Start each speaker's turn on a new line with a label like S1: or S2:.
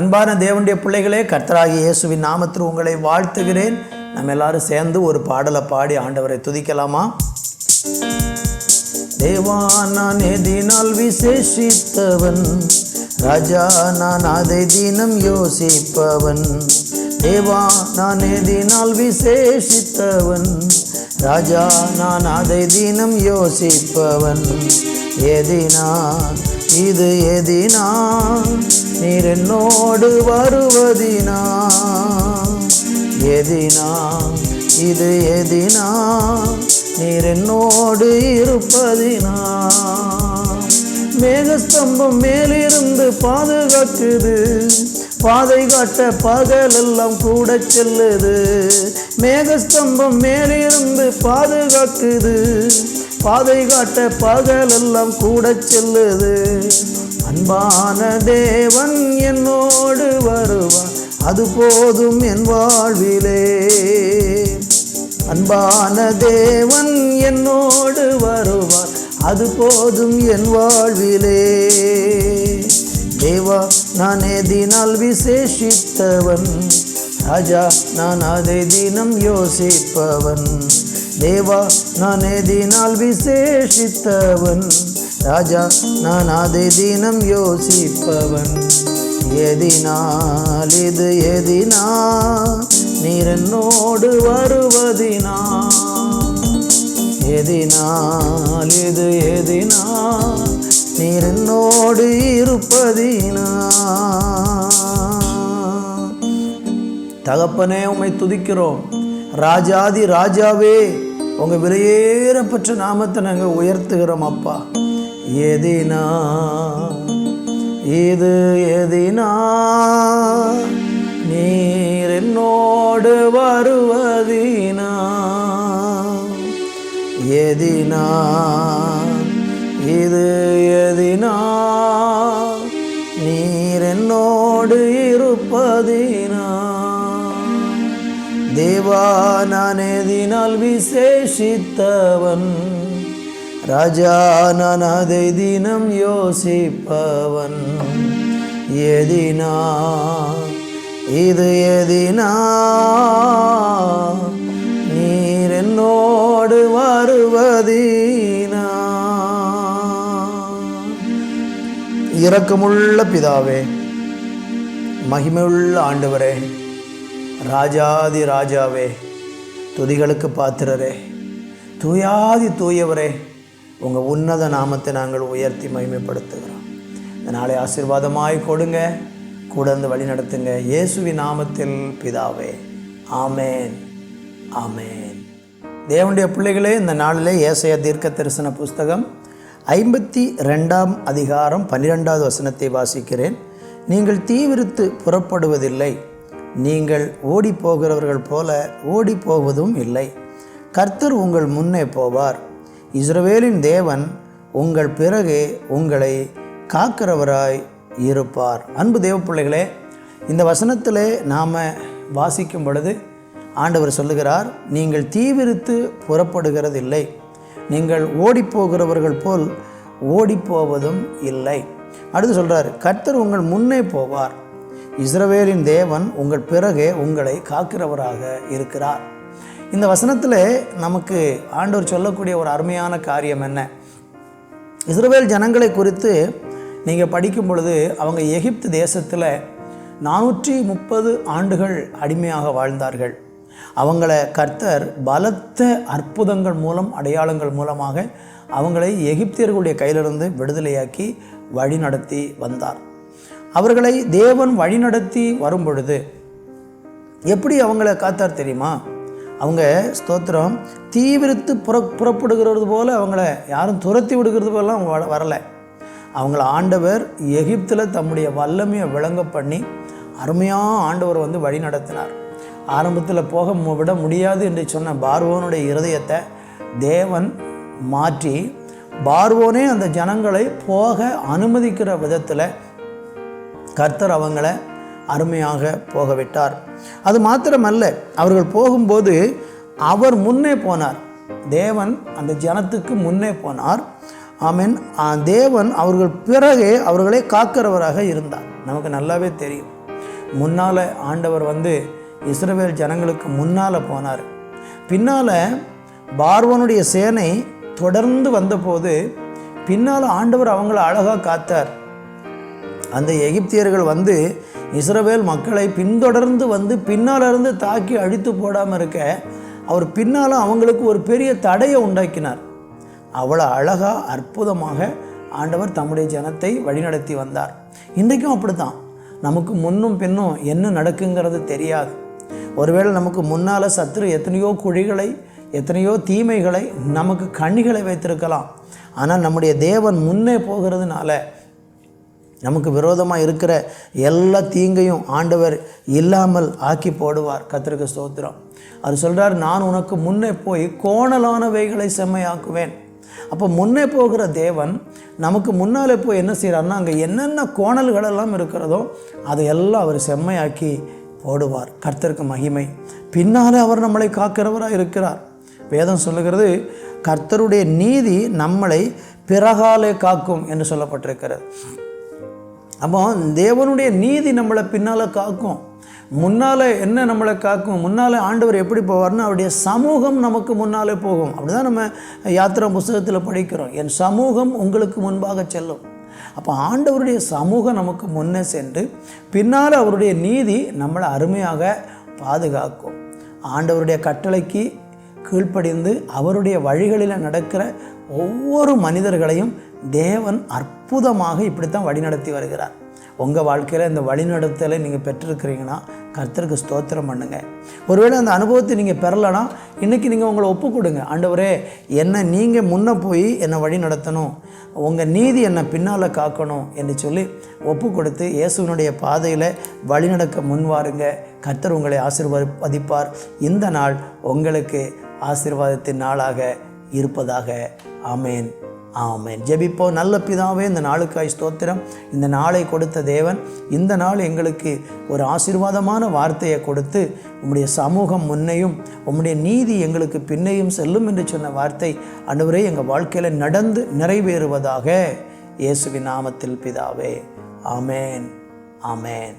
S1: அன்பான தேவனுடைய பிள்ளைகளே கர்த்தராகி இயேசுவின் நாமத்தில் உங்களை வாழ்த்துகிறேன். நம்ம எல்லாரும் சேர்ந்து ஒரு பாடலை பாடி ஆண்டவரை துதிக்கலாமா? தேவா நான் எதினால் விசேஷித்தவன். ராஜா நான் அதை தினம் யோசிப்பவன். தேவா நான் எதினால் விசேஷித்தவன். ராஜா நான் அதை தினம் யோசிப்பவன். எதினா இது எதினா? நீர் என்னோடு வருவதினா? எதினா? இது எதினா? நீர் என்னோடு இருப்பதினா? மேகஸ்தம்பம் மேலிருந்து பாதுகாக்குது. பாதை காட்ட பகலெல்லாம் கூட செல்லுது. மேகஸ்தம்பம் மேலிருந்து பாதுகாக்குது. பாதை காட்ட பகலெல்லாம் கூட செல்லுது. அன்பான தேவன் என்னோடு வருவான் அது போதும் என் வாழ்விலே. அன்பான தேவன் என்னோடு வருவார் அது போதும் என் வாழ்விலே. தேவா நான் எதினால் விசேஷித்தவன். ராஜா நான் அதை தினம் யோசிப்பவன். தேவா நான் எதினால் விசேஷித்தவன். ராஜா நான் அதை தினம் யோசிப்பவன். எதினால் இது எதினா நீரன்னோடு வருவதினா. எதினால் இது எதினா நீரன்னோடு இருப்பதினா. தகப்பனே உம்மை துதிக்கிறோம். ராஜாதி ராஜாவே உங்கள் விலையேறப்பற்ற நாமத்தை நாங்கள் உயர்த்துகிறோம் அப்பா. எதினா இது எதினா நீர் என்னோடு வருவதினா எதினா இது எதினா தேவா நான் எதினால் விசேஷித்தவன். ராஜா நான் அதை தினம் யோசிப்பவன். எதினா இது எதினா நீர் என்னோடு வருவதீனா. இரக்கமுள்ள பிதாவே மகிமையுள்ள ஆண்டவரே ராஜாதி ராஜாவே துதிகளுக்கு பாத்திரரே. தூயாதி தூயவரே உங்கள் உன்னத நாமத்தை நாங்கள் உயர்த்தி மகிமைப்படுத்துகிறோம். இந்த நாளை ஆசீர்வாதமாய் கொடுங்க கூட இருந்து வழி நடத்துங்க. இயேசுவி நாமத்தில் பிதாவே ஆமேன் ஆமேன். தேவனுடைய பிள்ளைகளே இந்த நாளிலே ஏசைய தீர்க்க தரிசன புஸ்தகம் ஐம்பத்தி ரெண்டாம் அதிகாரம் பன்னிரெண்டாவது வசனத்தை வாசிக்கிறேன். நீங்கள் தீவிரித்து புறப்படுவதில்லை. நீங்கள் ஓடி போகிறவர்கள் போல ஓடி போவதும் இல்லை. கர்த்தர் உங்கள் முன்னே போவார். இஸ்ரவேலின் தேவன் உங்கள் பிறகு உங்களை காக்கிறவராய் இருப்பார். அன்பு தேவ பிள்ளைகளே இந்த வசனத்திலே நாம் வாசிக்கும் பொழுது ஆண்டவர் சொல்லுகிறார் நீங்கள் தீவிரித்து புறப்படுகிறதில்லை. நீங்கள் ஓடிப்போகிறவர்கள் போல் ஓடிப்போவதும் இல்லை. அடுத்து சொல்கிறார் கர்த்தர் உங்கள் முன்னே போவார். இஸ்ரவேலின் தேவன் உங்கள் பிறகே உங்களை காக்கிறவராக இருக்கிறார். இந்த வசனத்தில் நமக்கு ஆண்டவர் சொல்லக்கூடிய ஒரு அருமையான காரியம் என்ன? இஸ்ரவேல் ஜனங்களை குறித்து நீங்கள் படிக்கும் பொழுது அவங்க எகிப்து தேசத்தில் நானூற்றி முப்பது ஆண்டுகள் அடிமையாக வாழ்ந்தார்கள். அவங்கள கர்த்தர் பலத்த அற்புதங்கள் மூலம் அடையாளங்கள் மூலமாக அவங்களை எகிப்தியர்களுடைய கையிலிருந்து விடுதலையாக்கி வழிநடத்தி வந்தார். அவர்களை தேவன் வழிநடத்தி வரும் பொழுது எப்படி அவங்கள காத்தார் தெரியுமா? அவங்க ஸ்தோத்திரம் தீவிரத்து புற புறப்படுகிறது போல் அவங்கள யாரும் துரத்தி விடுகிறது போலாம் அவங்க வ- வரலை. அவங்கள ஆண்டவர் எகிப்தில் தம்முடைய வல்லமையை விளங்க பண்ணி அருமையாக ஆண்டவர் வந்து வழி நடத்தினார் ஆரம்பத்தில் போக விட முடியாது என்று சொன்ன பார்வோனுடைய இருதயத்தை தேவன் மாற்றி பார்வோனே அந்த ஜனங்களை போக அனுமதிக்கிற விதத்தில் கர்த்தர் அவங்கள அருமையாக போக விட்டார் அது மாத்திரமல்ல அவர்கள் போகும்போது அவர் முன்னே போனார். தேவன் அந்த ஜனத்துக்கு முன்னே போனார். ஆமீன். ஆ, தேவன் அவர்கள் பிறகே அவர்களை காக்கிறவராக இருந்தார். நமக்கு நல்லாவே தெரியும். முன்னால் ஆண்டவர் வந்து இஸ்ரவேல் ஜனங்களுக்கு முன்னால் போனார். பின்னால் பார்வனுடைய சேனை தொடர்ந்து வந்தபோது பின்னால் ஆண்டவர் அவங்கள அழகாக காத்தார். அந்த எகிப்தியர்கள் வந்து இஸ்ரவேல் மக்களை பின்தொடர்ந்து வந்து பின்னாலிருந்து தாக்கி அழித்து போடாமல் இருக்க அவர் பின்னால் அவங்களுக்கு ஒரு பெரிய தடையை உண்டாக்கினார். அவ்வளோ அழகாக அற்புதமாக ஆண்டவர் தம்முடைய ஜனத்தை வழிநடத்தி வந்தார். இன்றைக்கும் அப்படித்தான். நமக்கு முன்னும் பின்னும் என்ன நடக்குங்கிறது தெரியாது. ஒருவேளை நமக்கு முன்னால் சத்துரு எத்தனையோ குழிகளை எத்தனையோ தீமைகளை நமக்கு கண்ணிகளை வைத்திருக்கலாம். ஆனால் நம்முடைய தேவன் முன்னே போகிறதுனால நமக்கு விரோதமாக இருக்கிற எல்லா தீங்கையும் ஆண்டவர் இல்லாமல் ஆக்கி போடுவார். கத்திரிக்க ஸ்தோத்திரம். அவர் சொல்கிறார் நான் உனக்கு முன்னே போய் கோணலானவைகளை செம்மையாக்குவேன். அப்போ முன்னே போகிற தேவன் நமக்கு முன்னாலே போய் என்ன செய்கிறார்னா அங்கே என்னென்ன கோணல்களெல்லாம் இருக்கிறதோ அதையெல்லாம் அவர் செம்மையாக்கி போடுவார். கர்த்தருக்கு மகிமை. பின்னாலே அவர் நம்மளை காக்கிறவராக இருக்கிறார். வேதம் சொல்லுகிறது கர்த்தருடைய நீதி நம்மளை பிறகாலே காக்கும் என்று சொல்லப்பட்டிருக்கிறது. அப்போ தேவனுடைய நீதி நம்மளை பின்னால் காக்கும். முன்னால் என்ன நம்மளை காக்கும்? முன்னால் ஆண்டவர் எப்படி போவார்னா அவருடைய சமூகம் நமக்கு முன்னாலே போகும். அப்படி தான் நம்ம யாத்திரா புஸ்தகத்தில் படிக்கிறோம். என் சமூகம் உங்களுக்கு முன்பாக செல்லும். அப்போ ஆண்டவருடைய சமூகம் நமக்கு முன்னே சென்று பின்னால் அவருடைய நீதி நம்மளை அருமையாக பாதுகாக்கும். ஆண்டவருடைய கட்டளைக்கு கீழ்ப்படிந்து அவருடைய வழிகளில் நடக்கிற ஒவ்வொரு மனிதர்களையும் தேவன் அற்புதமாக இப்படித்தான் வழிநடத்தி வருகிறார். உங்கள் வாழ்க்கையில் இந்த வழிநடத்தலை நீங்கள் பெற்றிருக்கிறீங்கன்னா கர்த்தருக்கு ஸ்தோத்திரம் பண்ணுங்கள் ஒருவேளை அந்த அனுபவத்தை நீங்கள் பெறலைன்னா இன்றைக்கி நீங்கள் உங்களை ஒப்பு கொடுங்க ஆண்டவரே என்னை நீங்கள் முன்னே போய் என்னை வழி நடத்தணும் உங்கள் நீதி என்னை பின்னால் காக்கணும் என்று சொல்லி ஒப்பு கொடுத்து இயேசுவினுடைய பாதையில் வழிநடக்க முன்வாருங்க. கர்த்தர் உங்களை ஆசிர்வதிப்பார். இந்த நாள் உங்களுக்கு ஆசீர்வாதத்தின் நாளாக இருப்பதாக. ஆமேன். ஆமேன். ஜெபிப்போ நல்ல பிதாவே இந்த நாளுக்காய் ஸ்தோத்திரம். இந்த நாளை கொடுத்த தேவன் இந்த நாள் எங்களுக்கு ஒரு ஆசீர்வாதமான வார்த்தையை கொடுத்து உம்முடைய சமூகம் முன்னையும் உம்முடைய நீதி எங்களுக்கு பின்னையும் செல்லும் என்று சொன்ன வார்த்தை அன்றுவரே எங்கள் வாழ்க்கையில் நடந்து நிறைவேறுவதாக. இயேசுவின் நாமத்தில் பிதாவே. ஆமேன். ஆமேன்.